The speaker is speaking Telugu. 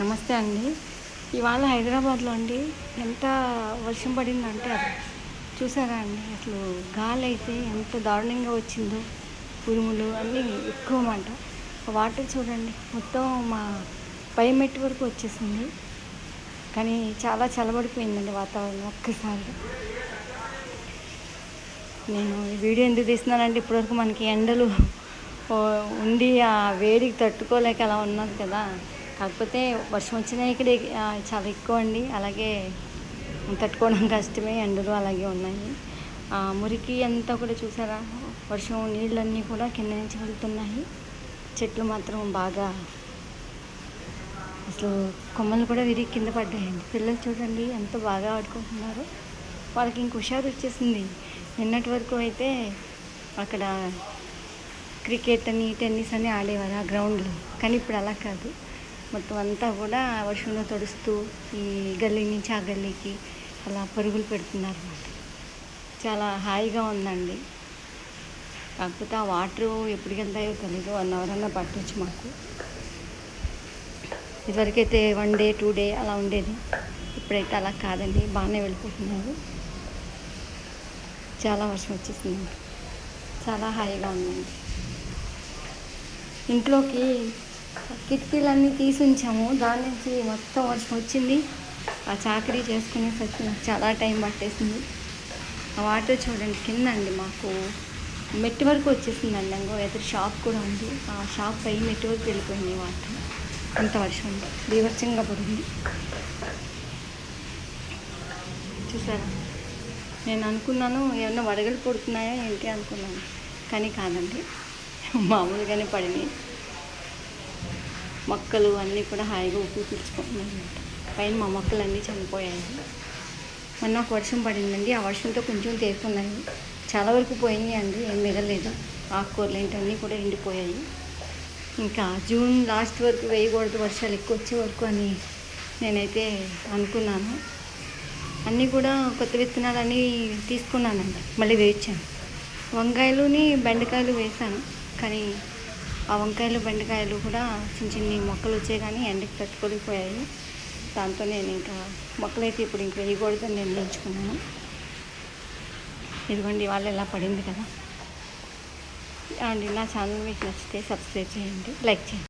నమస్తే అండి. ఇవాళ హైదరాబాద్లో అండి ఎంత వర్షం పడిందంటే అది. చూసారా అండి అసలు గాలి అయితే ఎంత దారుణంగా వచ్చిందో ఉరుములు అన్నీ ఎక్కువ మాట వాటర్ చూడండి మొత్తం మా పై మెట్టు వరకు వచ్చేసింది. కానీ చాలా చలబడిపోయిందండి వాతావరణం ఒక్కసారి నేను వీడియో ఎందుకు తీస్తున్నానంటే ఇప్పటివరకు మనకి ఎండలు ఉండి ఆ వేడికి తట్టుకోలేక అలా ఉన్నది కదా. కాకపోతే వర్షం వచ్చినా ఇక్కడ చాలా ఎక్కువ అండి. అలాగే తట్టుకోవడం కష్టమే. ఎండలు అలాగే ఉన్నాయి. మురికి అంతా కూడా చూసారా? వర్షం నీళ్ళన్నీ కూడా కింద నుంచి వెళ్తున్నాయి. చెట్లు మాత్రం బాగా అసలు కొమ్మలు కూడా విరిగి కింద పడ్డాయండి. పిల్లలు చూడండి ఎంత బాగా ఆడుకుంటున్నారు. వాళ్ళకి ఇంక హుషారు వచ్చేసింది. నిన్నటి వరకు అయితే అక్కడ క్రికెట్ అని టెన్నిస్ అని ఆడేవారు ఆ గ్రౌండ్లో. కానీ ఇప్పుడు అలా కాదు. మొత్తం అంతా కూడా వర్షంలో తడుస్తూ ఈ గల్లీ నుంచి ఆ గల్లీకి అలా పరుగులు పెడుతున్నారు అన్నమాట. చాలా హాయిగా ఉందండి. కాకపోతే ఆ వాటర్ ఎప్పటికి వెళ్తాయో తెలీదు వన్ అవర్ అన్నా పట్టవచ్చు మాకు. ఇదివరకైతే వన్ డే టూ డే అలా ఉండేది. ఇప్పుడైతే అలా కాదండి బాగానే వెళ్ళిపోతున్నారు. చాలా వర్షం వచ్చేసింది. చాలా హాయిగా ఉందండి. ఇంట్లోకి కిటికీలన్నీ తీసి ఉంచాము దాని నుంచి మొత్తం వర్షం వచ్చింది. ఆ చాకరీ చేసుకునేసరికి నాకు చాలా టైం పట్టేసింది. ఆ వాటర్ చూడండి కింద అండి మాకు మెట్టు వరకు వచ్చేసిందండి. అంగో ఎదురు షాప్ కూడా ఉంది. ఆ షాప్ పై మెట్టు వరకు వెళ్ళిపోయింది వాటర్. అంత వర్షం ఉంది బీభత్సంగా పడింది. చూసారా? నేను అనుకున్నాను ఏమన్నా వడగలు పడుతున్నాయా ఏంటి అనుకున్నాను. కానీ కాదండి. మామూలుగానే పడినాయి. మొక్కలు అన్నీ కూడా హాయిగా ఊపిరి పీల్చుకుంటున్నాయి పైన మా మొక్కలు అన్నీ చనిపోయాయి. మొన్న ఒక వర్షం పడిందండి. ఆ వర్షంతో కొంచెం తేరుకున్నాయి. చాలా వరకు పోయినాయి అండి. ఏం మిగలేదు. ఆకుకూరలు ఏంటన్నీ కూడా ఎండిపోయాయి. ఇంకా జూన్ లాస్ట్ వరకు వేయకూడదు. వర్షాలు ఎక్కువ వచ్చే వరకు అని నేనైతే అనుకున్నాను. అన్నీ కూడా కొత్త విత్తనాలన్నీ తీసుకున్నానండి. మళ్ళీ వేయించాను. వంకాయలుని బెండకాయలు వేశాను. కానీ ఆ వంకాయలు బెండకాయలు కూడా చిన్న చిన్ని మొక్కలు వచ్చాయి కానీ ఎండకి తట్టుకోలేకపోయాయి. దాంతో నేను ఇంకా మొక్కలైతే ఇప్పుడు ఇంక వేయకూడదని నిర్ణయించుకున్నాను ఇదిగోండి వాళ్ళు ఇలా పడింది కదా. అండి నా ఛానల్ మీకు నచ్చితే సబ్స్క్రైబ్ చేయండి లైక్ చేయండి.